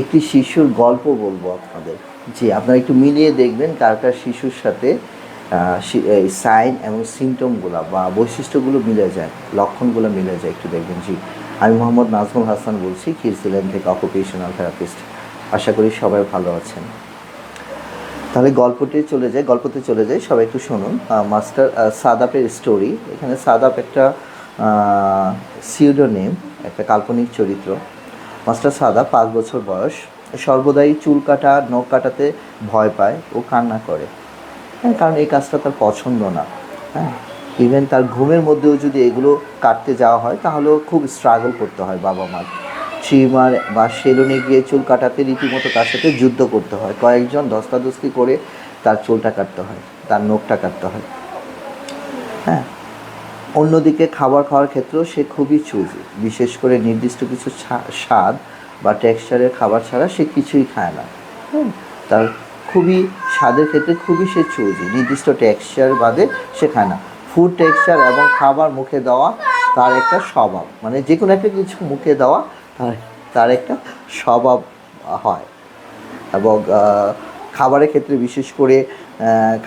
একটি শিশুর গল্প বলব আপনাদের। জি, আপনারা একটু মিলিয়ে দেখবেন কার কার শিশুর সাথে সাইন এবং সিমটমগুলো বা বৈশিষ্ট্যগুলো মিলে যায়, লক্ষণগুলো মিলে যায়, একটু দেখবেন। জি, আমি মোহাম্মদ নাজমুল হাসান বলছি খিরসিলেন থেকে অকুপেশনাল থেরাপিস্ট আশা করি সবাই ভালো আছেন। তাহলে গল্পটি চলে যায়, গল্পতে চলে যায় সবাই একটু শুনুন। মাস্টার সাদাপের স্টোরি এখানে সাদাপ একটা সিউডো নেম একটা কাল্পনিক চরিত্র। মাস্টার সাদা, পাঁচ বছর বয়স। সর্বদাই চুল কাটা, নখ কাটাতে ভয় পায় ও কান্না করে। হ্যাঁ কারণ এই কাজটা তার পছন্দ না। হ্যাঁ ইভেন তার ঘুমের মধ্যেও যদি এগুলো কাটতে যাওয়া হয়, তাহলেও খুব স্ট্রাগল করতে হয় বাবা মার। ট্রিমার বা সেলুনে গিয়ে চুল কাটাতে রীতিমতো তার সাথে যুদ্ধ করতে হয়। কয়েকজন ধস্তাধস্তি করে তার চুলটা কাটতে হয়, তার নখটা কাটতে হয়। হ্যাঁ অন্যদিকে খাবার খাওয়ার ক্ষেত্রেও সে খুবই চুজি বিশেষ করে নির্দিষ্ট কিছু স্বাদ বা টেক্সচারের খাবার ছাড়া সে কিছুই খায় না। হ্যাঁ তার খুবই, স্বাদের ক্ষেত্রে খুবই সে চুজি নির্দিষ্ট টেক্সচার বাদে সে খায় না। ফুড টেক্সচার এবং খাবার মুখে দেওয়া তার একটা স্বভাব। মানে যে কোনো একটা কিছু মুখে দেওয়া তার তার একটা স্বভাব হয়। এবং খাবারের ক্ষেত্রে বিশেষ করে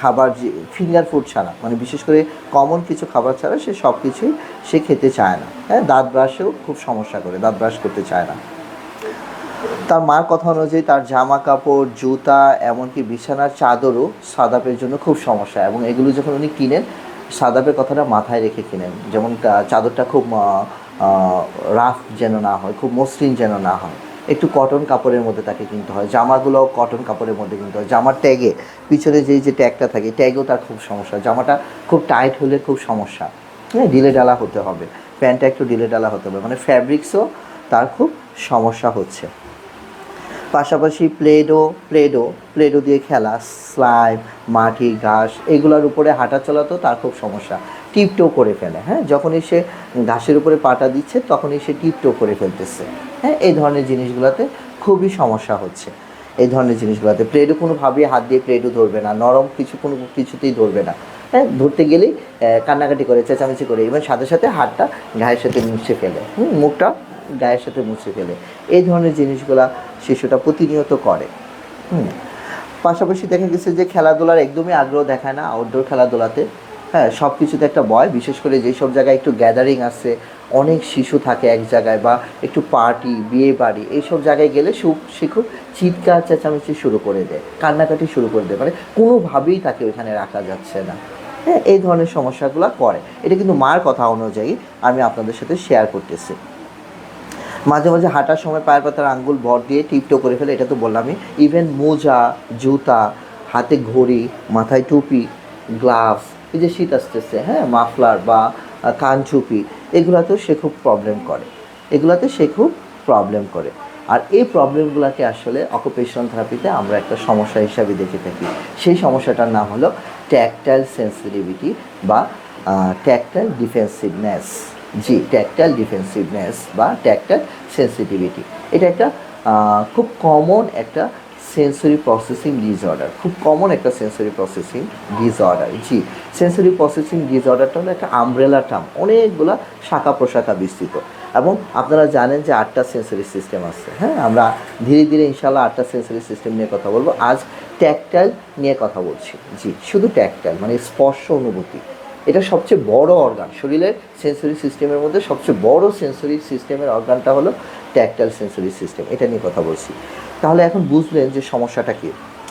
খাবার যে ফিঙ্গার ফুড ছাড়া মানে বিশেষ করে কমন কিছু খাবার ছাড়া সে সব কিছুই সে খেতে চায় না। হ্যাঁ দাঁত ব্রাশেও খুব সমস্যা করে, দাঁত ব্রাশ করতে চায় না। তার মার কথা অনুযায়ী তার জামা কাপড়, জুতা, এমনকি বিছানার চাদরও সাদাপের জন্য খুব সমস্যা। এবং এগুলো যখন উনি কিনেন, সাদাপের কথাটা মাথায় রেখে কিনেন। যেমন চাদরটা খুব রাফ যেন না হয়, খুব মসৃণ যেন না হয়। একটু কটন কাপড়ের মধ্যে তাকে কিনতে হয়। জামাগুলোও কটন কাপড়ের মধ্যে কিনতে হয়। জামার ট্যাগে পিছনে যেই যে ট্যাগটা থাকে ট্যাগেও তার খুব সমস্যা। জামাটা খুব টাইট হলে খুব সমস্যা। হ্যাঁ ডিলে ডালা হতে হবে। প্যান্টটা একটু ডিলে ডালা হতে হবে। মানে ফ্যাব্রিক্সও তার খুব সমস্যা হচ্ছে। পাশাপাশি প্লেডো প্লেডো প্লেডো দিয়ে খেলা স্লাইম মাটি, ঘাস, এগুলোর উপরে হাঁটা চলা তো তার খুব সমস্যা। টিপটো করে ফেলে হ্যাঁ? যখনই সে ঘাসের উপরে পাটা দিচ্ছে, তখনই সে টিপটো করে ফেলতেছে হ্যাঁ? এই ধরনের জিনিসগুলোতে খুবই সমস্যা হচ্ছে। এই ধরনের জিনিসগুলোতে প্লেডো কোনোভাবেই হাত দিয়ে প্লেডো ধরবে না, নরম কিছু কোনো কিছুতেই ধরবে না হ্যাঁ? ধরতে গেলেই কান্নাকাটি করে, চেঁচামেচি করে এবং সাথে সাথে হাতটা গায়ের সাথে মুছে ফেলে মুখটা গায়ের সাথে মুছে ফেলে। এই ধরনের জিনিসগুলা শিশুটা প্রতিনিয়ত করে, হুম? পাশাপাশি দেখা গেছে যে খেলাধুলার একদমই আগ্রহ দেখায় না আউটডোর খেলাধুলাতে। হ্যাঁ সব কিছুতে একটা ভয়, বিশেষ করে যেসব জায়গায় একটু গ্যাদারিং আছে, অনেক শিশু থাকে এক জায়গায় বা একটু পার্টি বিয়ে বাড়ি, এইসব জায়গায় গেলে সু- শিশু চিৎকার, চেঁচামেচি শুরু করে দেয়, কান্নাকাটি শুরু করে দেয় মানে কোনোভাবেই তাকে ওইখানে রাখা যাচ্ছে না। হ্যাঁ এই ধরনের সমস্যাগুলো করে। এটা কিন্তু মার কথা অনুযায়ী আমি আপনাদের সাথে শেয়ার করতেছি। মাঝে মাঝে হাঁটার সময় পায়ের পাতার আঙ্গুল ভর দিয়ে টিপটো করে ফেলে, এটা তো বললামই। ইভেন মোজা, জুতা, হাতে ঘড়ি, মাথায় টুপি গ্লাভস এই যে শীত আসতেছে হ্যাঁ মাফলার বা কানচুপি এগুলাতেও সে খুব প্রবলেম করে। এগুলাতে সে খুব প্রবলেম করে। আর এই প্রবলেমগুলোকে আসলে অকুপেশনাল থেরাপিতে আমরা একটা সমস্যা হিসাবে দেখে থাকি। সেই সমস্যাটার নাম হলো ট্যাকটাইল সেন্সিটিভিটি বা ট্যাকটাইল ডিফেন্সিভনেস জি ট্যাকটাইল ডিফেন্সিভনেস বা ট্যাকটাইল সেন্সিটিভিটি এটা একটা খুব কমন একটা সেন্সরি প্রসেসিং ডিসঅর্ডার খুব কমন একটা সেন্সরি প্রসেসিং ডিসঅর্ডার জি। সেন্সরি প্রসেসিং ডিসঅর্ডারটা হলো একটা আমব্রেলা টার্ম অনেকগুলা শাখা প্রশাখা বিস্তৃত। এবং আপনারা জানেন যে আটটা সেন্সরি সিস্টেম আছে হ্যাঁ? আমরা ধীরে ধীরে ইনশাল্লাহ আটটা সেন্সরি সিস্টেম নিয়ে কথা বলব। আজ ট্যাকটাইল নিয়ে কথা বলছি, জি। শুধু ট্যাকটাইল মানে স্পর্শ অনুভূতি। এটা সবচেয়ে বড় অর্গান শরীরের সেন্সরি সিস্টেমের মধ্যে সবচেয়ে বড় সেন্সরি সিস্টেমের অর্গানটা হলো ট্যাকটাইল সেন্সরি সিস্টেম এটা নিয়ে কথা বলছি। তাহলে এখন বুঝলেন যে সমস্যাটা কী।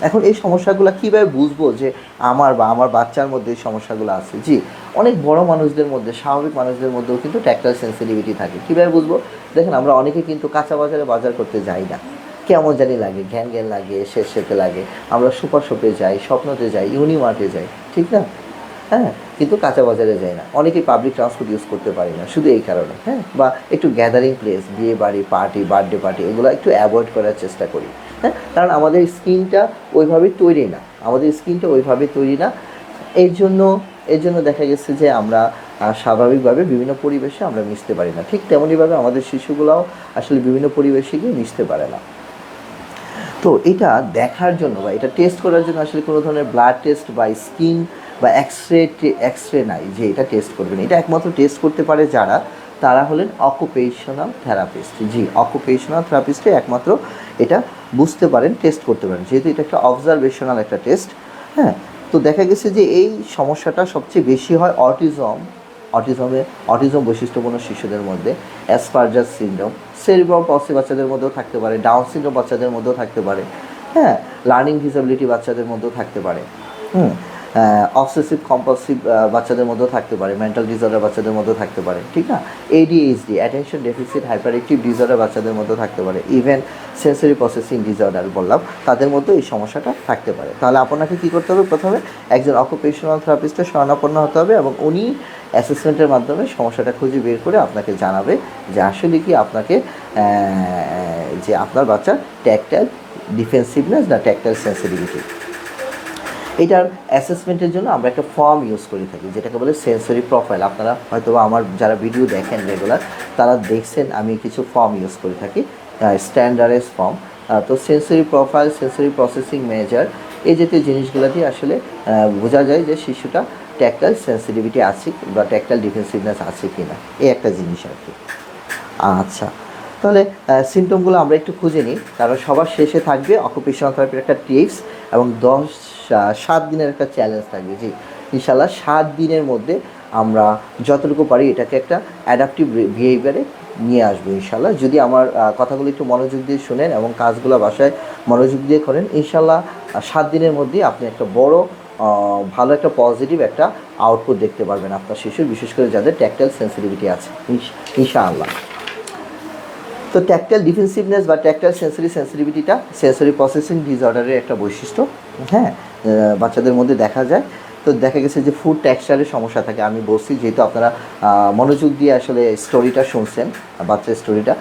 এখন এই সমস্যাগুলো কীভাবে বুঝব যে আমার বা আমার বাচ্চার মধ্যে এই সমস্যাগুলো আছে? জি, অনেক বড় মানুষদের মধ্যে, স্বাভাবিক মানুষদের মধ্যেও কিন্তু ট্যাকটাইল সেন্সিটিভিটি থাকে। কীভাবে বুঝব? দেখেন আমরা অনেকে কিন্তু কাঁচা বাজারে বাজার করতে যাই না। কেমন জানি লাগে ঘ্যান ঘ্যান লাগে, শেষ শেতে লাগে। আমরা সুপার শপে যাই, স্বপ্নতে যাই, ইউনিমার্টে যাই, ঠিক না? হ্যাঁ কিন্তু কাঁচা বাজারে যায় না। অনেকেই পাবলিক ট্রান্সপোর্ট ইউজ করতে পারি না, শুধু এই কারণে হ্যাঁ? বা একটু গ্যাদারিং প্লেস বিয়ে বাড়ি পার্টি বার্থডে পার্টি এগুলো একটু অ্যাভয়েড করার চেষ্টা করি হ্যাঁ? কারণ আমাদের স্কিনটা ওইভাবে তৈরি না, আমাদের স্কিনটা ওইভাবে তৈরি না। এর জন্য এর জন্য দেখা গেছে যে আমরা স্বাভাবিকভাবে বিভিন্ন পরিবেশে আমরা মিশতে পারি না। ঠিক তেমনইভাবে আমাদের শিশুগুলাও আসলে বিভিন্ন পরিবেশে গিয়ে মিশতে পারে না। তো এটা দেখার জন্য বা এটা টেস্ট করার জন্য আসলে কোনো ধরনের ব্লাড টেস্ট বা স্কিন বা এক্স রে এক্স রে নাই যে এটা টেস্ট করবেন। এটা একমাত্র টেস্ট করতে পারে যারা, তারা হলেন অকুপেশনাল থেরাপিস্ট জি অকুপেশনাল থেরাপিস্টে একমাত্র এটা বুঝতে পারেন টেস্ট করতে পারেন। যেহেতু এটা একটা অবজারভেশনাল একটা টেস্ট হ্যাঁ? তো দেখা গেছে যে এই সমস্যাটা সবচেয়ে বেশি হয় অটিজম অটিজমে অটিজম বৈশিষ্ট্যপূর্ণ শিশুদের মধ্যে অ্যাসপারজাস সিনড্রোম সেরিব্রাল পসি বাচ্চাদের মধ্যেও থাকতে পারে ডাউন সিনড্রোম বাচ্চাদের মধ্যেও থাকতে পারে হ্যাঁ? লার্নিং ডিসেবিলিটি বাচ্চাদের মধ্যেও থাকতে পারে, হুম? অবসেসিভ কম্পালসিভ বাচ্চাদের মধ্যেও থাকতে পারে মেন্টাল ডিসঅর্ডার বাচ্চাদের মধ্যেও থাকতে পারে, ঠিক না? ADHD attention deficit hyper active disorder বাচ্চাদের মধ্যেও থাকতে পারে ইভেন সেন্সরি প্রসেসিং ডিসঅর্ডার বললাম, তাদের মধ্যেও এই সমস্যাটা থাকতে পারে। তাহলে আপনাকে কী করতে হবে প্রথমে? একজন অকুপেশনাল থেরাপিস্টের শরণাপন্ন হতে হবে এবং উনি অ্যাসেসমেন্টের মাধ্যমে সমস্যাটা খুঁজে বের করে আপনাকে জানাবে যে আসলে কি আপনাকে যে আপনার বাচ্চার ট্যাকটাইল ডিফেন্সিভনেস না ট্যাকটাইল সেন্সিটিভিটি এটার অ্যাসেসমেন্টের জন্য আমরা একটা ফর্ম ইউজ করে থাকি, যেটাকে বলে সেন্সরি প্রোফাইল আপনারা হয়তো আমার যারা ভিডিও দেখেন রেগুলার তারা দেখছেন আমি কিছু ফর্ম ইউজ করে থাকি স্ট্যান্ডার্ডাইজ ফর্ম তো sensory profile sensory processing measure এই জাতীয় জিনিসগুলো দিয়ে আসলে বোঝা যায় যে শিশুটা ট্যাকটাইল সেন্সিটিভিটি আছে বা ট্যাকটাইল ডিফেন্সিভনেস আছে কি না এই একটা জিনিস আর কি আচ্ছা তাহলে সিমটমগুলো আমরা একটু খুঁজে নিই। কারণ সবার শেষে থাকবে অকুপেশনাল থেরাপির একটা টিপস এবং দশ সাত দিনের একটা চ্যালেঞ্জ থাকবে, জি। ইনশাল্লাহ সাত দিনের মধ্যে আমরা যতটুকু পারি এটাকে একটা অ্যাডাপটিভ বিহেভিয়ারে নিয়ে আসব ইনশাল্লাহ যদি আমার কথাগুলো একটু মনোযোগ দিয়ে শুনেন এবং কাজগুলো বাসায় মনোযোগ দিয়ে করেন ইনশাল্লাহ সাত দিনের মধ্যে আপনি একটা বড় ভালো একটা পজিটিভ একটা আউটপুট দেখতে পারবেন আপনার শিশুর, বিশেষ করে যাদের ট্যাকটাইল সেন্সিটিভিটি আছে, ইনশ- ইনশাআল্লাহ। তো ট্যাকটাইল ডিফেন্সিভনেস বা ট্যাকটাইল সেন্সরি সেন্সিটিভিটিটা সেন্সরি প্রসেসিং ডিসঅর্ডারের একটা বৈশিষ্ট্য হ্যাঁ বাচ্চাদের মধ্যে দেখা যায়। তো দেখা গেছে যে ফুড টেক্সচারের সমস্যা থাকে। আমি বলছি যেহেতু আপনারা মনোযোগ দিয়ে আসলে স্টোরিটা শুনছেন বাচ্চার স্টোরিটা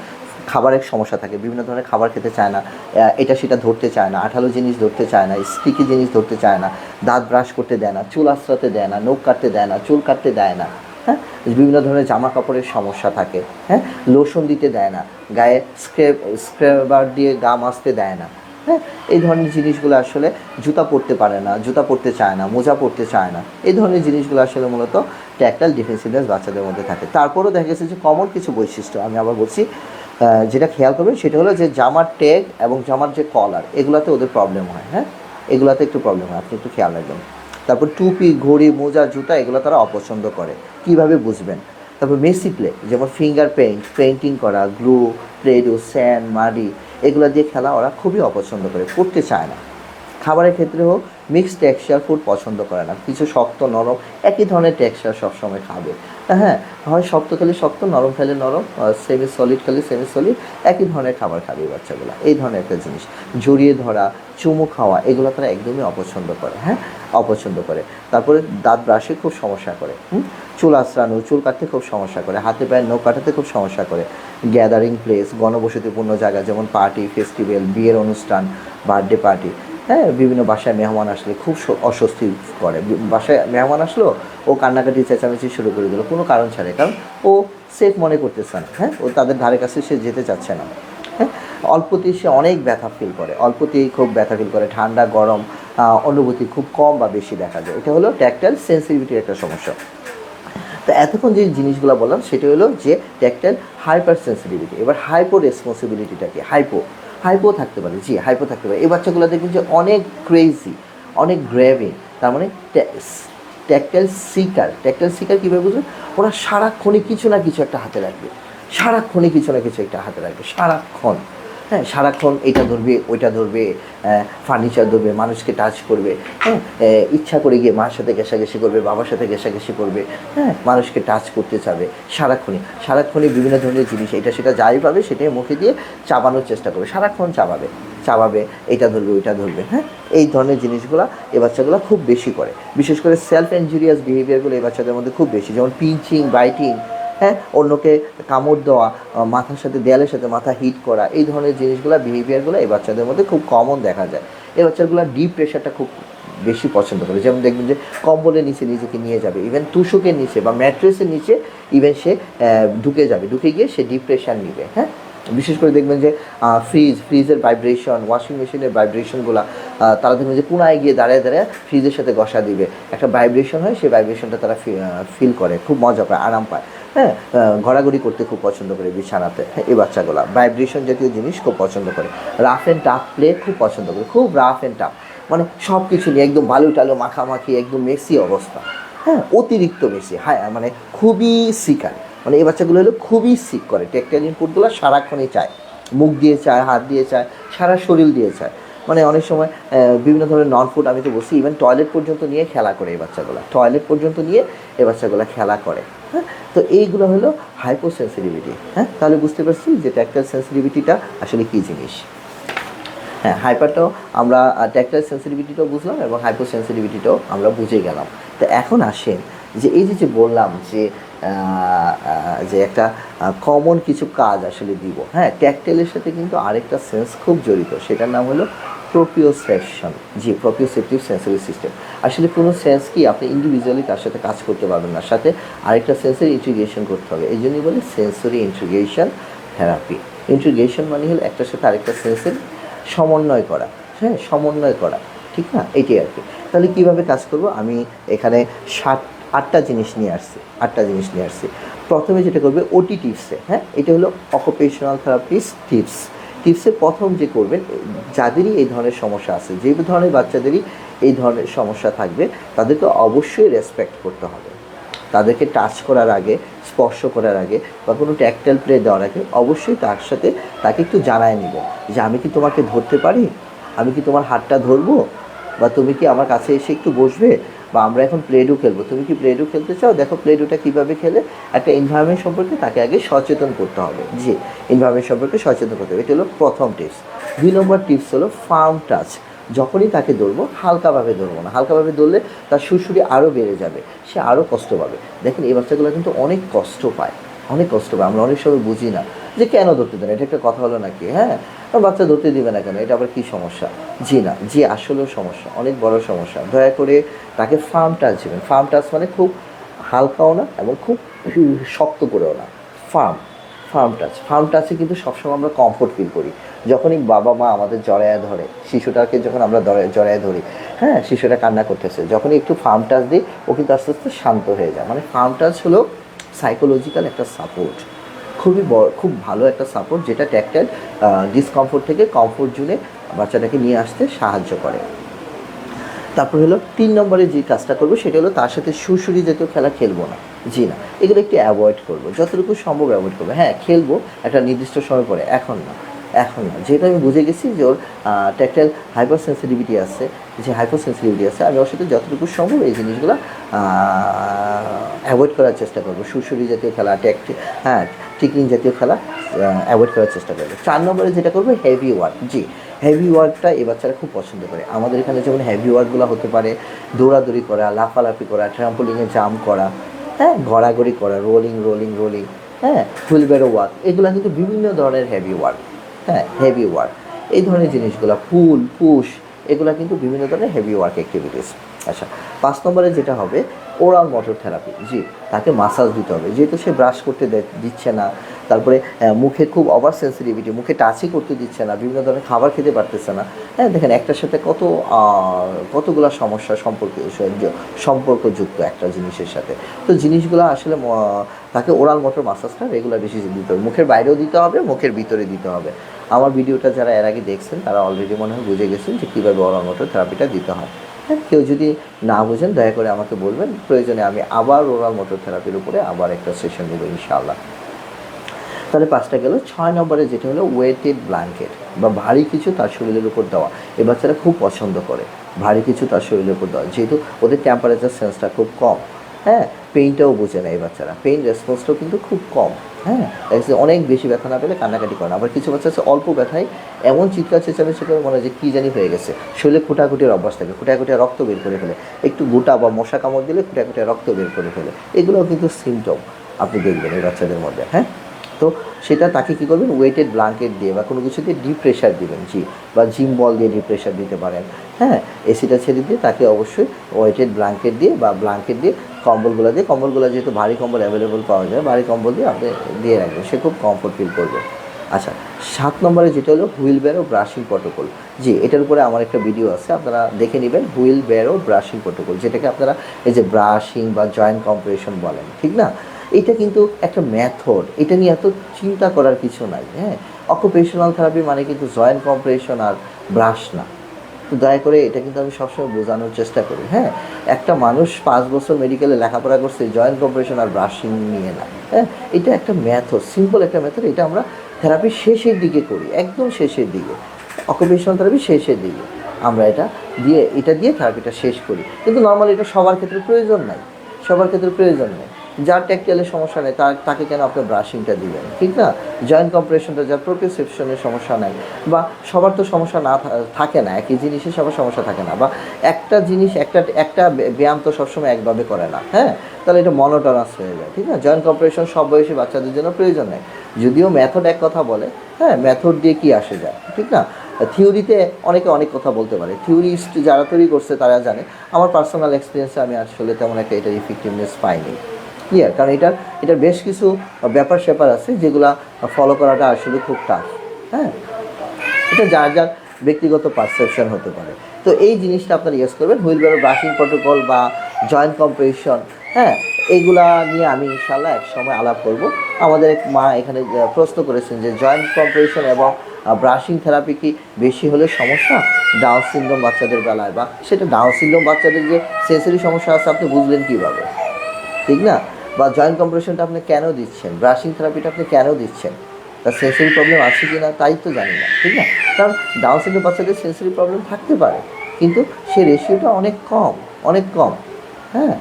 খাবারের সমস্যা থাকে। বিভিন্ন ধরনের খাবার খেতে চায় না। এটা সেটা ধরতে চায় না। আঠালো জিনিস ধরতে চায় না। স্টিকি জিনিস ধরতে চায় না। দাঁত ব্রাশ করতে দেয় না। চুল আশ্রাতে দেয় না। নখ কাটতে দেয় না। চুল কাটতে দেয় না। হ্যাঁ? বিভিন্ন ধরনের জামা কাপড়ের সমস্যা থাকে হ্যাঁ? লোশন দিতে দেয় না, গায়ে স্ক্রেপ স্ক্রেবার দিয়ে গা মাজতে দেয় না হ্যাঁ? এই ধরনের জিনিসগুলো আসলে জুতা পরতে পারে না, জুতা পরতে চায় না, মোজা পরতে চায় না, এই ধরনের জিনিসগুলো আসলে মূলত ট্যাকটাইল ডিফেন্সিভনেস বাচ্চাদের মধ্যে থাকে। তারপরেও দেখা গেছে যে কমন কিছু বৈশিষ্ট্য, আমি আবার বলছি যেটা খেয়াল করবেন সেটা হলো যে জামার ট্যাগ এবং জামার যে কলার এগুলাতে ওদের প্রবলেম হয় হ্যাঁ? এগুলাতে একটু প্রবলেম হয়, আপনি একটু খেয়াল রাখবেন। তারপর টুপি, ঘড়ি, মোজা, জুতা এগুলো তারা অপছন্দ করে। কীভাবে বুঝবেন? তারপর মেসি প্লে যেমন ফিঙ্গার পেইন্ট পেইন্টিং করা গ্লু প্লেডো স্যান্ড মাটি এগুলো দিয়ে খেলা ওরা খুবই অপছন্দ করে, করতে চায় না। খাবারের ক্ষেত্রে হোক মিক্সড টেক্সচার ফুড পছন্দ করে না। কিছু শক্ত, নরম, একই ধরনের টেক্সচার সবসময় খাবে। হ্যাঁ হয় শক্ত খেলে শক্ত, নরম খেলে নরম সেমি সলিড খেলে সেমি সলিড একই ধরনের খাবার খাবে বাচ্চাগুলো। এই ধরনের একটা জিনিস। জড়িয়ে ধরা, চুমু খাওয়া, এগুলো তারা একদমই অপছন্দ করে হ্যাঁ? অপছন্দ করে। তারপরে দাঁত ব্রাশে খুব সমস্যা করে? চুল আঁচড়ানো, চুল কাটতে খুব সমস্যা করে, হাতে পায়ে নখ কাটাতে খুব সমস্যা করে। গ্যাদারিং প্লেস গণবসতিপূর্ণ জায়গা, যেমন পার্টি ফেস্টিভ্যাল বিয়ের অনুষ্ঠান বার্থডে পার্টি হ্যাঁ বিভিন্ন বাসায় মেহমান আসলে খুব অস্বস্তি করে। বাসায় মেহমান আসলো, ও কান্নাকাটি, চেঁচামেচি শুরু করে দিল, কোনো কারণ ছাড়াই। কারণ ও সেফ মনে করতেছে না হ্যাঁ? ও তাদের ধারে কাছে সে যেতে চাচ্ছে না হ্যাঁ? অল্পতেই সে অনেক ব্যথা ফিল করে, অল্পতেই খুব ব্যথা ফিল করে, ঠান্ডা, গরম অনুভূতি খুব কম বা বেশি দেখা যায়। এটা হলো ট্যাকটাইল সেন্সিটিভিটির একটা সমস্যা। তো এতক্ষণ যে জিনিসগুলো বললাম, সেটা হলো যে ট্যাকটাইল হাইপার সেন্সিটিভিটি এবার হাইপো রেসপন্সিবিলিটিটা কি? হাইপো হাইপো থাকতে পারে, জি হাইপো থাকতে পারে। এই বাচ্চাগুলো দেখবেন যে অনেক ক্রেজি অনেক গ্র্যাভি তার মানে ট্যাকটাইল সিকার ট্যাকটাইল সিকার কীভাবে বুঝবেন? ওরা সারাক্ষণে কিছু না কিছু একটা হাতে রাখবে। সারাক্ষণে কিছু না কিছু একটা হাতে রাখবে। সারাক্ষণ। হ্যাঁ সারাক্ষণ এটা ধরবে, ওইটা ধরবে ফার্নিচার ধরবে, মানুষকে টাচ করবে হ্যাঁ ইচ্ছা করে গিয়ে মার সাথে ঘেঁষাঘেঁষি করবে, বাবার সাথে ঘেঁষাঘেঁষি করবে হ্যাঁ মানুষকে টাচ করতে চাবে সারাক্ষণই। সারাক্ষণই বিভিন্ন ধরনের জিনিস, এটা সেটা যাই পাবে সেটাই মুখে দিয়ে চাবানোর চেষ্টা করবে, সারাক্ষণ চাবাবে চাবাবে, এটা ধরবে, ওইটা ধরবে হ্যাঁ এই ধরনের জিনিসগুলো এ বাচ্চাগুলো খুব বেশি করে। বিশেষ করে সেলফ ইনজুরিয়াস বিহেভিয়ারগুলো এই বাচ্চাদের মধ্যে খুব বেশি, যেমন পিঞ্চিং বাইটিং হ্যাঁ অন্যকে কামড় দেওয়া মাথার সাথে, দেয়ালের সাথে মাথা হিট করা, এই ধরনের জিনিসগুলো বিহেভিয়ারগুলো এই বাচ্চাদের মধ্যে খুব কমন দেখা যায়। এই বাচ্চাগুলো ডিপ প্রেশারটা খুব বেশি পছন্দ করে। যেমন দেখবেন যে কম্বলের নিচে নিজেকে নিয়ে যাবে ইভেন তুষকের নিচে বা ম্যাট্রেসের নিচে ইভেন সে ঢুকে যাবে। ঢুকে গিয়ে সে ডিপ প্রেশার নিবে হ্যাঁ? বিশেষ করে দেখবেন যে ফ্রিজ ফ্রিজের ভাইব্রেশন ওয়াশিং মেশিনের ভাইব্রেশনগুলো তারা দেখবেন যে পুনায় গিয়ে দাঁড়িয়ে দাঁড়িয়ে ফ্রিজের সাথে ঘষা দিবে। একটা ভাইব্রেশন হয়, সেই ভাইব্রেশনটা তারা ফিল করে, খুব মজা পায়, আরাম পায়। হ্যাঁ ঘোরাঘুরি করতে খুব পছন্দ করে বিছানাতে হ্যাঁ এই বাচ্চাগুলা। ভাইব্রেশন জাতীয় জিনিস খুব পছন্দ করে। রাফ অ্যান্ড টাফ প্লে খুব পছন্দ করে, খুব রাফ অ্যান্ড টাফ মানে সব কিছু নিয়ে একদম বালু টালু মাখামাখি, একদম মেসি অবস্থা। হ্যাঁ অতিরিক্ত মেসি হ্যাঁ মানে খুবই শিকার। মানে এই বাচ্চাগুলো হলো খুবই সিক করে। টেকটাইল ইনপুটগুলো সারাক্ষণই চায়। মুখ দিয়ে চায়, হাত দিয়ে চায়, সারা শরীর দিয়ে চায়। মানে অনেক সময় বিভিন্ন ধরনের নন ফুড আমি তো বলছি ইভেন টয়লেট পর্যন্ত নিয়ে খেলা করে এই বাচ্চাগুলো। টয়লেট পর্যন্ত নিয়ে এই বাচ্চাগুলো খেলা করে হ্যাঁ? তো এইগুলো হলো হাইপো সেন্সিটিভিটি হ্যাঁ? তাহলে বুঝতে পারছি যে ট্যাক্টাইল সেন্সিটিভিটিটা আসলে কী জিনিস। হ্যাঁ হাইপারটাও আমরা ট্যাক্টাইল সেন্সিটিভিটিটাও বুঝলাম এবং হাইপো সেন্সিটিভিটিটাও আমরা বুঝে গেলাম। তো এখন আসেন যে, এই যে যে বললাম যে যে একটা কমন কিছু কাজ আসলে দিব হ্যাঁ? ট্যাক্টাইলের সাথে কিন্তু আরেকটা সেন্স খুব জড়িত, সেটার নাম হলো প্রোপিওসেপশন জি প্রোপিওসেপটিভ সেন্সরি সিস্টেম আসলে কোনো সেন্স কি আপনি ইন্ডিভিজুয়ালি তার সাথে কাজ করতে পারবেন না সাথে আরেকটা সেন্সের ইন্টিগ্রেশন করতে হবে, এই জন্যই বলে সেন্সরি ইন্টিগ্রেশন থেরাপি ইন্টিগ্রেশন মানে হলো একটার সাথে আরেকটা সেন্সের সমন্বয় করা হ্যাঁ? সমন্বয় করা, ঠিক না? এটাই আর কি। তাহলে কীভাবে কাজ করব? আমি এখানে সাত আটটা জিনিস নিয়ে আসছি, আটটা জিনিস নিয়ে আসছি। প্রথমে যেটা করবে ওটি টিপসে হ্যাঁ? এটা হলো অকুপেশনাল থেরাপিস্ট টিপস টিপসে প্রথম যে করবেন যাদেরই এই ধরনের সমস্যা আছে, যে ধরনের বাচ্চাদেরই এই ধরনের সমস্যা থাকবে, তাদেরকে অবশ্যই রেসপেক্ট করতে হবে। তাদেরকে টাচ করার আগে, স্পর্শ করার আগে বা কোনো ট্যাক্টাইল প্লে দেওয়ার আগে অবশ্যই তার সাথে তাকে একটু জানায় নিব যে, আমি কি তোমাকে ধরতে পারি? আমি কি তোমার হাতটা ধরবো? বা তুমি কি আমার কাছে এসে একটু বসবে? বা আমরা এখন প্লেডু খেলব। তুমি কি প্লেডু খেলতে চাও? দেখো প্লেডুটা কীভাবে খেলে? একটা এনভায়রনমেন্ট সম্পর্কে তাকে আগে সচেতন করতে হবে। জি এনভায়রনমেন্ট সম্পর্কে সচেতন করতে হবে। এটা হলো প্রথম টিপস দুই নম্বর টিপস হলো ফার্ম টাচ যখনই তাকে ধরবো হালকাভাবে ধরবো না। হালকাভাবে ধরলে তার সুরসুরি আরও বেড়ে যাবে। সে আরও কষ্ট পাবে। দেখেন, এই বাচ্চাগুলো কিন্তু অনেক কষ্ট পায়। অনেক কষ্ট পায়। আমরা অনেক সময় বুঝি না। যে কেন ধরতে দেন? এটা একটা কথা হলো নাকি? হ্যাঁ? আর বাচ্চা ধরতে দিবে না কেন? এটা আবার কী সমস্যা? জি না, জি আসলেও সমস্যা, অনেক বড় সমস্যা। দয়া করে তাকে ফার্ম টাচ দেবেন। ফার্ম টাচ মানে খুব হালকাও না এবং খুব শক্ত করেও না। ফার্ম ফার্ম টাচ ফার্ম টাচে কিন্তু সবসময় আমরা কমফোর্ট ফিল করি। যখনই বাবা, মা আমাদের জড়ায় ধরে, শিশুটাকে যখন আমরা জড়ায় ধরি হ্যাঁ? শিশুটা কান্না করতেছে, যখনই একটু ফার্ম টাচ দিই, ও কিন্তু আস্তে আস্তে শান্ত হয়ে যায়। মানে ফার্ম টাচ হলো সাইকোলজিক্যাল একটা সাপোর্ট খুবই বড়, খুব ভালো একটা সাপোর্ট যেটা ট্যাক্টাইল ডিসকমফোর্ট থেকে কমফোর্ট জুনে বাচ্চাটাকে নিয়ে আসতে সাহায্য করে। তারপর হলো তিন নম্বরে যে কাজটা করব সেটা হলো তার সাথে সুশুরি জাতীয় খেলা খেলব না, জি না। এগুলো একটু অ্যাভয়েড করব, যতটুকু সম্ভব অ্যাভয়েড করব। হ্যাঁ খেলব, একটা নির্দিষ্ট সময় পরে, এখন না। এখন না যেহেতু আমি বুঝে গেছি যে ওর ট্যাক্টাইল হাইপার সেন্সিটিভিটি আছে, যে হাইপার সেন্সিটিভিটি আছে, আমি ওর সাথে যতটুকু সম্ভব এই জিনিসগুলো অ্যাভয়েড করার চেষ্টা করব। সুরসুরি জাতীয় খেলা ট্যাক্ট হ্যাঁ টিকিং জাতীয় খেলা অ্যাভয়েড করার চেষ্টা করব। চার নম্বরে যেটা করব হেভি ওয়ার্ক জি। হেভি ওয়ার্কটা এ বাচ্চারা খুব পছন্দ করে। আমাদের এখানে যেমন হেভি ওয়ার্কগুলো হতে পারে, দৌড়াদৌড়ি করা, লাফালাফি করা ট্রাম্পোলিংয়ে জাম্প করা হ্যাঁ গড়াগড়ি করা রোলিং রোলিং রোলিং হ্যাঁ ফুলবেরো ওয়ার্ক এগুলো কিন্তু বিভিন্ন ধরনের হেভি ওয়ার্ক হ্যাঁ হেভি ওয়ার্ক এই ধরনের জিনিসগুলো, ফুল, পুশ, এগুলো কিন্তু বিভিন্ন ধরনের হেভি ওয়ার্ক অ্যাক্টিভিটিস আচ্ছা পাঁচ নম্বরে যেটা হবে ওরাল মোটর থেরাপি জি, তাকে মাসাজ দিতে হবে। যেহেতু সে ব্রাশ করতে দিচ্ছে না তারপরে মুখে খুব ওভার সেন্সিটিভিটি মুখে টাচই করতে দিচ্ছে না, বিভিন্ন ধরনের খাবার খেতে পারতেছে না। হ্যাঁ দেখেন একটার সাথে কত কতগুলো সমস্যা সম্পর্কে সম্পর্কযুক্ত একটা জিনিসের সাথে। তো জিনিসগুলো আসলে তাকে ওরাল মোটর মাসাজটা রেগুলার বেশি দিতে হবে। মুখের বাইরেও দিতে হবে, মুখের ভিতরে দিতে হবে। আমার ভিডিওটা যারা এর আগে দেখছেন, তারা অলরেডি মনে হয় বুঝে গেছেন যে কীভাবে ওরাল মোটর থেরাপিটা দিতে হয়। হ্যাঁ কেউ যদি না বুঝেন, দয়া করে আমাকে বলবেন। প্রয়োজনে আমি আবার ওরাল মোটর থেরাপির উপরে আবার একটা সেশন দেবো, ইনশাআল্লাহ। তাহলে পাঁচটা গেল। ছয় নম্বরে যেটা হলো ওয়েটেড ব্ল্যাঙ্কেট বা ভারী কিছু তার শরীরের উপর দেওয়া। এ বাচ্চারা খুব পছন্দ করে ভারী কিছু তার শরীরের উপর দেওয়া। যেহেতু ওদের টেম্পারেচার সেন্সটা খুব কম হ্যাঁ? পেইনটাও বোঝে না এই বাচ্চারা। পেইন রেসপন্সটাও কিন্তু খুব কম হ্যাঁ? অনেক বেশি ব্যথা না পেলে কান্নাকাটি করে না। আবার কিছু বাচ্চা আছে অল্প ব্যথায় এমন চিৎকার চেঁচামেচি করে মনে হয় যে কী জানি হয়ে গেছে। শরীরে খুঁটাখুটির অভ্যাস থাকে খুঁটাখুটিয়া রক্ত বের করে ফেলে। একটু গোটা বা মশা কামড় দিলে খুঁটাখুটিয়া রক্ত বের করে ফেলে। এগুলোও কিন্তু সিমটম আপনি দেখবেন এই বাচ্চাদের মধ্যে হ্যাঁ? তো সেটা তাকে কী করবেন? ওয়েটেড ব্ল্যাঙ্কেট দিয়ে বা কোনো কিছু দিয়ে ডিপ প্রেশার দিবেন, জি, বা জিম বল দিয়ে ডিপ প্রেশার দিতে পারেন। হ্যাঁ এসিটা ছেড়ে দিয়ে তাকে অবশ্যই ওয়েটেড ব্ল্যাঙ্কেট দিয়ে বা ব্ল্যাঙ্কেট দিয়ে কম্বলগুলো দিয়ে কম্বলগুলো যেহেতু ভারী কম্বল অ্যাভেলেবল পাওয়া যায়, ভারী কম্বল দিয়ে আপনি দিয়ে রাখবেন, সে খুব কমফোর্ট ফিল করবে। আচ্ছা সাত নম্বরে যেটা হলো হুইল ব্যারো ব্রাশিং প্রটোকল জি, এটার উপরে আমার একটা ভিডিও আছে, আপনারা দেখে নেবেন, হুইল ব্যারো ব্রাশিং প্রটোকল যেটাকে আপনারা এই যে ব্রাশিং বা জয়েন্ট কম্প্রেশন বলেন, ঠিক না? এটা কিন্তু একটা মেথড এটা নিয়ে এত চিন্তা করার কিছু নাই হ্যাঁ? অকুপেশনাল থেরাপি মানে কিন্তু জয়েন্ট কম্প্রেশন আর ব্রাশ না। তো দয়া করে এটা কিন্তু আমি সবসময় বোঝানোর চেষ্টা করি হ্যাঁ? একটা মানুষ পাঁচ বছর মেডিকেলে লেখাপড়া করছে জয়েন্ট কম্প্রেশন আর ব্রাশিং নিয়ে না হ্যাঁ? এটা একটা মেথড সিম্পল একটা মেথড এটা আমরা থেরাপি শেষের দিকে করি, একদম শেষের দিকে। অকুপেশনাল থেরাপি শেষের দিকে। আমরা এটা দিয়ে এটা দিয়ে থেরাপিটা শেষ করি। কিন্তু নর্মালি এটা সবার ক্ষেত্রে প্রয়োজন নাই, সবার ক্ষেত্রে প্রয়োজন নেই। যার ট্যাকটাইলের সমস্যা নেই তার তাকে কেন আপনি ব্রাশিংটা দিবেন? ঠিক না? জয়েন্ট কম্প্রেশনটা যার প্রোপিওসেপশনের সমস্যা নাই বা সবার তো সমস্যা না থাকে না, একই জিনিসে সবার সমস্যা থাকে না, বা একটা জিনিস, একটা একটা ব্যায়াম তো সবসময় একভাবে করে না হ্যাঁ? তাহলে এটা মনোটনাস হয়ে যায়, ঠিক না? জয়েন্ট কম্প্রেশন সব বয়সী বাচ্চাদের জন্য প্রয়োজন নেই। যদিও ম্যাথড এক কথা বলে হ্যাঁ ম্যাথড দিয়ে কি আসে যায়, ঠিক না? থিওরিতে অনেকে অনেক কথা বলতে পারে থিওরিস্ট যারা তৈরি করছে তারা জানে, আমার পার্সোনাল এক্সপিরিয়েন্সে আমি আসলে তেমন একটা এটার ইফেক্টিভনেস পাইনি। ক্লিয়ার কারণ এটা এটার বেশ কিছু ব্যাপার স্যাপার আছে যেগুলা ফলো করাটা আসলে খুব টাফ হ্যাঁ? এটা যার যার ব্যক্তিগত পারসেপশন হতে পারে। তো এই জিনিসটা আপনারা ইয়েস করবেন। হুইল বেরো ব্রাশিং প্রোটোকল বা জয়েন্ট কম্পিটিশন হ্যাঁ? এইগুলা নিয়ে আমি ইনশাল্লাহ এক সময় আলাপ করব। আমাদের এক মা এখানে প্রশ্ন করেছেন যে জয়েন্ট কম্প্রেশন এবং ব্রাশিং থেরাপি কি বেশি হলে সমস্যা? ডাউন সিনড্রোম বাচ্চাদের বেলায় বা, সেটা ডাউন সিনড্রোম বাচ্চাদের যে সেন্সরি সমস্যা আছে, আপনি বুঝলেন কীভাবে? ঠিক না? বা জয়েন্ট কম্প্রেশনটা আপনি কেন দিচ্ছেন? ব্রাশিং থেরাপিটা আপনি কেন দিচ্ছেন? তার সেন্সরি প্রবলেম আছে কি না তাই তো জানি না, ঠিক না? কারণ ডাউন সিনড্রোম বাচ্চাদের সেন্সরি প্রবলেম থাকতে পারে, কিন্তু সে রেশিওটা অনেক কম অনেক কম হ্যাঁ?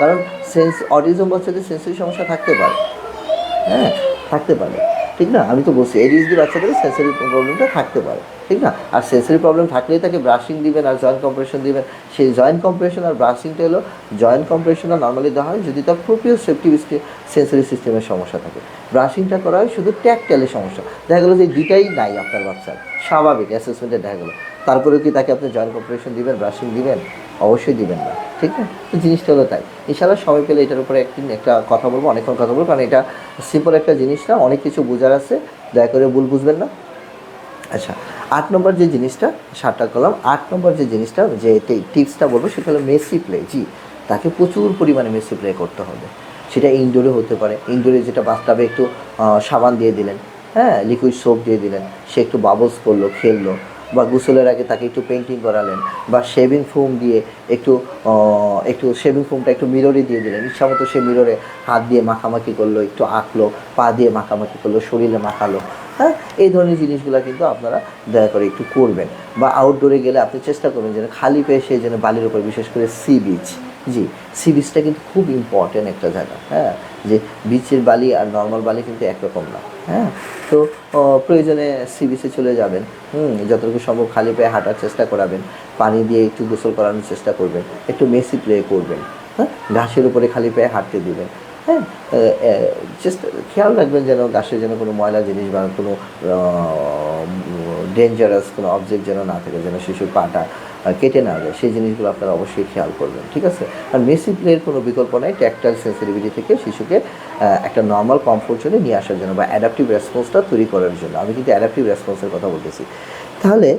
কারণ সেন্স অডিজম বাচ্চাদের সেন্সরি সমস্যা থাকতে পারে হ্যাঁ? থাকতে পারে। ঠিক না? আমি তো বলছি এডিএসডি বাচ্চাদের সেন্সারি প্রবলেমটা থাকতে পারে, ঠিক না? আর সেন্সারি প্রবলেম থাকলেই তাকে ব্রাশিং দিবেন আর জয়েন্ট কম্প্রেশন দিবেন। সেই জয়েন্ট কম্প্রেশন আর ব্রাশিংটা হলো জয়েন্ট কম্প্রেশনটা নর্মালি দেওয়া হয় যদি তার প্রোপিও সেফটি সেন্সারি সিস্টেমের সমস্যা থাকে। ব্রাশিংটা করা হয় শুধু ট্যাকটাইলের সমস্যা। দেখা গেলো যে দুটাই নাই আপনার বাচ্চার। স্বাভাবিক অ্যাসেসমেন্টে দেখা গেলো। তারপরে কি তাকে আপনি জয়েন্ট কম্প্রেশন দিবেন ব্রাশিং দিবেন? অবশ্যই দিবেন না, ঠিক না তো জিনিসটা হলো তাই। ইনশাল্লাহ সময় পেলে এটার উপরে একদিন একটা কথা বলব, অনেকক্ষণ কথা বলব, কারণ এটা সিম্পল একটা জিনিস না, অনেক কিছু বোঝার আছে, দয়া করে ভুল বুঝবেন না। আচ্ছা আট নম্বর যে জিনিসটা, সাতটা কলাম, আট নম্বর যে জিনিসটা, যে টিপসটা বলব, সেটা হলো মেসি প্লে, জি, তাকে প্রচুর পরিমাণে মেসি প্লে করতে হবে। সেটা ইনডোরে হতে পারে ইনডোরে যেটা বাস্তবে একটু সাবান দিয়ে দিলেন হ্যাঁ লিকুইড সোপ দিয়ে দিলেন, সে একটু বাবলস করল, খেললো বা গোসলের আগে তাকে একটু পেন্টিং করালেন বা শেভিং ফোম দিয়ে একটু একটু শেভিং ফোমটা একটু মিররে দিয়ে দিলেন। ইচ্ছা মতো সে মিররে হাত দিয়ে মাখামাখি করল, একটু আঁকলো, পা দিয়ে মাখামাখি করল, শরীরে মাখালো। হ্যাঁ? এই ধরনের জিনিসগুলো কিন্তু আপনারা দয়া করে একটু করবেন। বা আউটডোরে গেলে আপনি চেষ্টা করবেন যেন খালি পেয়ে সে যেন বালির উপর বিশেষ করে সি বিচ জি সি বিচটা কিন্তু খুব ইম্পর্টেন্ট একটা জায়গা হ্যাঁ? যে বিচের বালি আর নর্মাল বালি কিন্তু একরকম না। হ্যাঁ? তো প্রয়োজনে সি বিচে চলে যাবেন, হুম? যতটুকু সম্ভব খালি পায়ে হাঁটার চেষ্টা করাবেন, পানি দিয়ে একটু গোসল করানোর চেষ্টা করবেন, একটু মেসি প্লে করবেন হ্যাঁ? ঘাসের উপরে খালি পায়ে হাঁটতে দেবেন হ্যাঁ? চেষ্টা খেয়াল রাখবেন যেন গাছের যেন কোনো ময়লা জিনিস বা কোনো ডেঞ্জারাস কোনো অবজেক্ট যেন না থাকে, যেন শিশুর পাটা কেটে না যায়, সেই জিনিসগুলো আপনারা অবশ্যই খেয়াল করবেন, ঠিক আছে? আর মেসি প্লের কোনো বিকল্প নাই ট্যাকটাইল সেন্সিটিভিটি থেকে শিশুকে একটা নর্মাল কমফোর্ট জোনে নিয়ে আসার জন্য বা অ্যাডাপটিভ রেসপন্সটা তৈরি করার জন্য। আমি কিন্তু অ্যাডাপটিভ রেসপন্সের কথা বলতেছি। তাহলে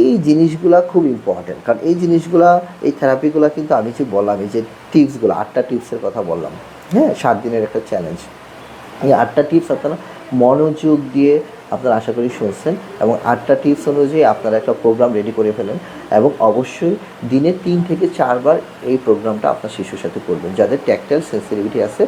এই জিনিসগুলো খুব ইম্পর্টেন্ট কারণ এই জিনিসগুলো, এই থেরাপিগুলো কিন্তু আমি যে বললাম, এই যে টিপসগুলো আটটা টিপসের কথা বললাম হ্যাঁ সাত দিনের একটা চ্যালেঞ্জ এই আটটা টিপস আপনারা মনোযোগ দিয়ে আপনারা আশা করি শুনছেন এবং আটটা টিপস অনুযায়ী আপনারা একটা প্রোগ্রাম রেডি করে ফেলেন এবং অবশ্যই দিনে তিন থেকে চারবার এই প্রোগ্রামটা আপনার শিশুর সাথে করবেন। যাদের ট্যাকটাইল সেন্সিটিভিটি আছে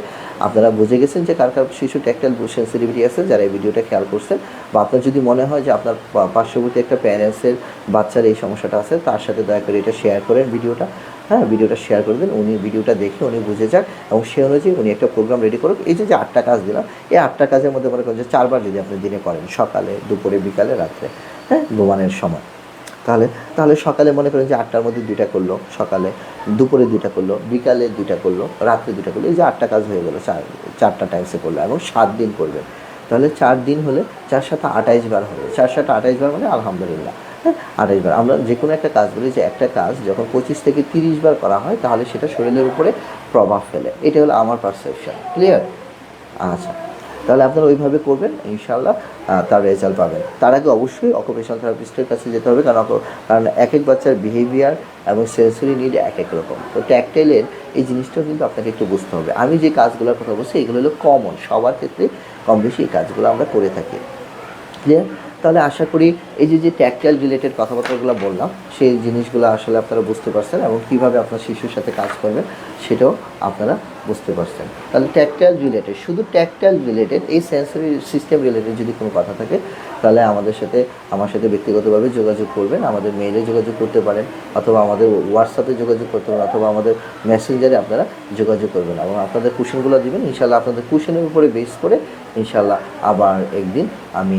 আপনারা বুঝে গেছেন যে কার কার শিশু ট্যাকটাইল সেন্সিটিভিটি আছে, যারা এই ভিডিওটা খেয়াল করছেন, বা আপনার যদি মনে হয় যে আপনার পার্শ্ববর্তী একটা প্যারেন্টসের বাচ্চার এই সমস্যাটা আছে, তার সাথে দয়া করে এটা শেয়ার করেন ভিডিওটা। হ্যাঁ ভিডিওটা শেয়ার করে দিন, উনি ভিডিওটা দেখে উনি বুঝে যাক এবং সে অনুযায়ী উনি একটা প্রোগ্রাম রেডি করুক। এই যে যে আটটা কাজ দিলাম, এই আটটা কাজের মধ্যে মনে করেন যে চারবার যদি আপনি দিনে করেন, সকালে, দুপুরে, বিকালে, রাত্রে হ্যাঁ ঘুমানোর সময়। তাহলে তাহলে সকালে মনে করেন যে আটটার মধ্যে দুইটা করল, সকালে। দুপুরে দুইটা করল, বিকালে দুইটা করল, রাত্রে দুইটা করল, এই যে আটটা কাজ হয়ে গেলো, চার, চারটা টাইমসে করল, এবং সাত দিন করবে। তাহলে চার দিন হলে চার সাথে আঠাইশ বার হবে। চার সাথে আঠাইশ বার মানে আলহামদুলিল্লাহ হ্যাঁ? আঠাইশ বার। আমরা যে কোনো একটা কাজ বলি যে একটা কাজ যখন পঁচিশ থেকে তিরিশ বার করা হয়, তাহলে সেটা শরীরের উপরে প্রভাব ফেলে। এটা হলো আমার পারসেপশন ক্লিয়ার আচ্ছা। তাহলে আপনারা ওইভাবে করবেন ইনশাল্লাহ তার রেজাল্ট পাবেন। তার আগে অবশ্যই অকুপেশনাল থেরাপিস্টের কাছে যেতে হবে, কারণ কারণ এক এক বাচ্চার বিহেভিয়ার এবং সেন্সরি নিড এক এক রকম। তো ট্যাকটেলের এই জিনিসটাও কিন্তু আপনাকে একটু বুঝতে হবে। আমি যে কাজগুলোর কথা বলছি, এগুলো হলো কমন সবার ক্ষেত্রে কম বেশি এই কাজগুলো আমরা করে থাকি। ক্লিয়ার তাহলে আশা করি এই যে যে ট্যাকটাইল রিলেটেড কথাবার্তাগুলো বললাম, সেই জিনিসগুলো আসলে আপনারা বুঝতে পারছেন এবং কীভাবে আপনার শিশুর সাথে কাজ করবেন সেটাও আপনারা বুঝতে পারছেন। তাহলে ট্যাকটাইল রিলেটেড শুধু ট্যাকটাইল রিলেটেড এই সেন্সরি সিস্টেম রিলেটেড যদি কোনো কথা থাকে তাহলে আমাদের সাথে, আমার সাথে ব্যক্তিগতভাবে যোগাযোগ করবেন, আমাদের মেইলে যোগাযোগ করতে পারেন, অথবা আমাদের হোয়াটসঅ্যাপে যোগাযোগ করতে পারেন, অথবা আমাদের মেসেঞ্জারে আপনারা যোগাযোগ করবেন এবং আপনাদের কুশনগুলো দিবেন। ইনশাল্লাহ আপনাদের কুশনের উপরে বেস করে ইনশাল্লাহ আবার একদিন আমি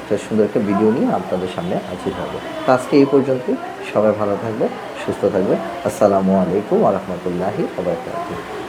একটা সুন্দর একটা ভিডিও নিয়ে আপনাদের সামনে হাজির হব। আজকে এই পর্যন্তই। সবাই ভালো থাকবে সুস্থ থাকবে আসসালামু আলাইকুম আ রহমতুল্লাহি আবরকাতুহ